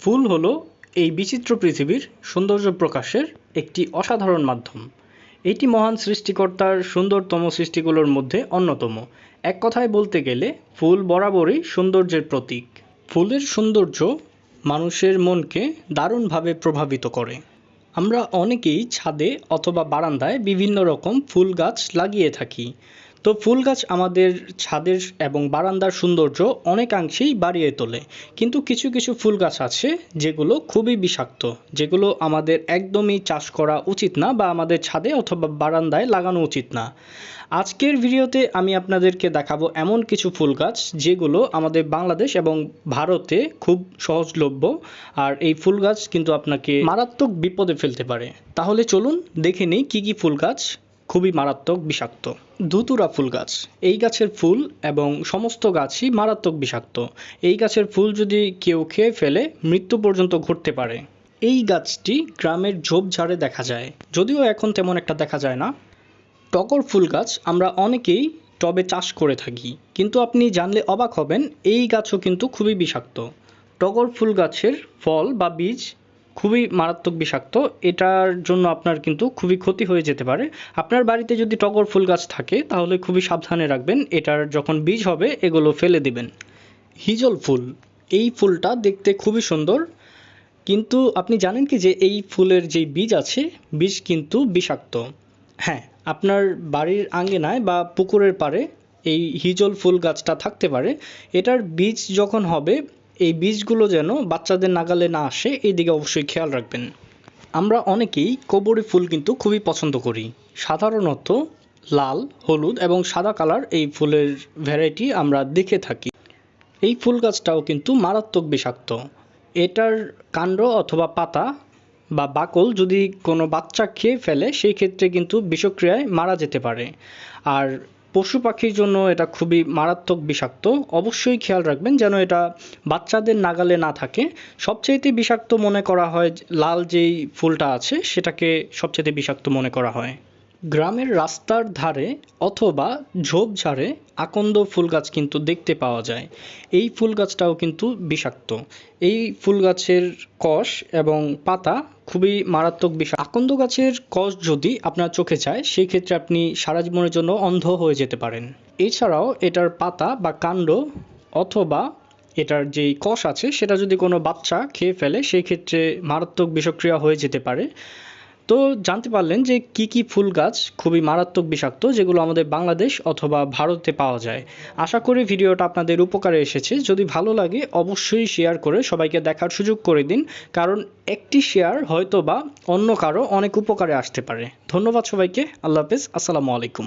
ফুল হলো এই বিচিত্র পৃথিবীর সৌন্দর্য প্রকাশের একটি অসাধারণ মাধ্যম। এটি মহান সৃষ্টিকর্তার সুন্দরতম সৃষ্টিগুলোর মধ্যে অন্যতম। এক কথায় বলতে গেলে, ফুল বরাবরই সৌন্দর্যের প্রতীক। ফুলের সৌন্দর্য মানুষের মনকে দারুণভাবে প্রভাবিত করে। আমরা অনেকেই ছাদে অথবা বারান্দায় বিভিন্ন রকম ফুল গাছ লাগিয়ে থাকি। তো ফুল গাছ আমাদের ছাদের এবং বারান্দার সৌন্দর্য অনেকাংশেই বাড়িয়ে তোলে। কিন্তু কিছু কিছু ফুল গাছ আছে যেগুলো খুবই বিষাক্ত, যেগুলো আমাদের একদমই চাষ করা উচিত না বা আমাদের ছাদে অথবা বারান্দায় লাগানো উচিত না। আজকের ভিডিওতে আমি আপনাদেরকে দেখাবো এমন কিছু ফুল গাছ যেগুলো আমাদের বাংলাদেশ এবং ভারতে খুব সহজলভ্য, আর এই ফুল গাছ কিন্তু আপনাকে মারাত্মক বিপদে ফেলতে পারে। তাহলে চলুন দেখে নিই কী কী ফুল গাছ খুবই মারাত্মক বিষাক্ত। ধুতুরা ফুল গাছ। এই গাছের ফুল এবং সমস্ত গাছই মারাত্মক বিষাক্ত। এই গাছের ফুল যদি কেউ খেয়ে ফেলে, মৃত্যু পর্যন্ত ঘটতে পারে। এই গাছটি গ্রামের ঝোপঝাড়ে দেখা যায়। যদিও এখন তেমন একটা দেখা যায় না। টগর ফুল গাছ আমরা অনেকেই টবে চাষ করে থাকি। কিন্তু আপনি জানলে অবাক হবেন, এই গাছও কিন্তু খুবই বিষাক্ত। টগর ফুল গাছের ফল বা বীজ খুবই মারাত্মক বিষাক্ত। এটার জন্য আপনার কিন্তু খুবই ক্ষতি হয়ে যেতে পারে। আপনার বাড়িতে যদি টগর ফুল গাছ থাকে, তাহলে খুবই সাবধানে রাখবেন। এটার যখন বীজ হবে, এগুলো ফেলে দিবেন। হিজল ফুল, এই ফুলটা দেখতে খুবই সুন্দর। কিন্তু আপনি জানেন কি যে এই ফুলের যে বীজ আছে, বীজ কিন্তু বিষাক্ত। হ্যাঁ আপনার বাড়ির আঙ্গিনায় বা পুকুরের পাড়ে এই হিজল ফুল গাছটা থাকতে পারে। এটার বীজ যখন হবে এই বীজগুলো যেন বাচ্চাদের নাগালে না আসে, এই দিকে অবশ্যই খেয়াল রাখবেন। আমরা অনেকেই কবরী ফুল কিন্তু খুবই পছন্দ করি। সাধারণত লাল, হলুদ এবং সাদা কালার এই ফুলের ভ্যারাইটি আমরা দেখে থাকি। এই ফুল গাছটাও কিন্তু মারাত্মক বিষাক্ত। এটার কাণ্ড অথবা পাতা বা বাকল যদি কোনো বাচ্চা খেয়ে ফেলে, সেই ক্ষেত্রে কিন্তু বিষক্রিয়ায় মারা যেতে পারে। আর পশু পাখির জন্য এটা খুবই মারাত্মক বিষাক্ত। অবশ্যই খেয়াল রাখবেন যেন এটা বাচ্চাদের নাগালে না থাকে। সবচেয়েতে বিষাক্ত মনে করা হয় লাল যেই ফুলটা আছে, সেটাকে সবচাইতে বিষাক্ত মনে করা হয়। গ্রামের রাস্তার ধারে অথবা ঝোপঝাড়ে আকন্দ ফুল গাছ কিন্তু দেখতে পাওয়া যায়। এই ফুল গাছটাও কিন্তু বিষাক্ত। এই ফুল গাছের কষ এবং পাতা খুবই মারাত্মক বিষয় আকন্দ গাছের কষ যদি আপনার চোখে যায় সেই ক্ষেত্রে আপনি সারা জীবনের জন্য অন্ধ হয়ে যেতে পারেন। এছাড়াও এটার পাতা বা কাণ্ড অথবা এটার যেই কষ আছে, সেটা যদি কোনো বাচ্চা খেয়ে ফেলে সেই ক্ষেত্রে মারাত্মক বিষক্রিয়া হয়ে যেতে পারে। তো জানতে পারলেন যে কি কি ফুল গাছ খুবই মারাত্মক বিষাক্ত যেগুলো আমাদের বাংলাদেশ অথবা ভারতে পাওয়া যায়। আশা করি ভিডিওটা আপনাদের উপকারে এসেছে। যদি ভালো লাগে অবশ্যই শেয়ার করে সবাইকে দেখার সুযোগ করে দিন, কারণ একটি শেয়ার হয়তো বা অন্য কারও অনেক উপকারে আসতে পারে। ধন্যবাদ সবাইকে। আল্লাহ হাফেজ। আসসালামু আলাইকুম।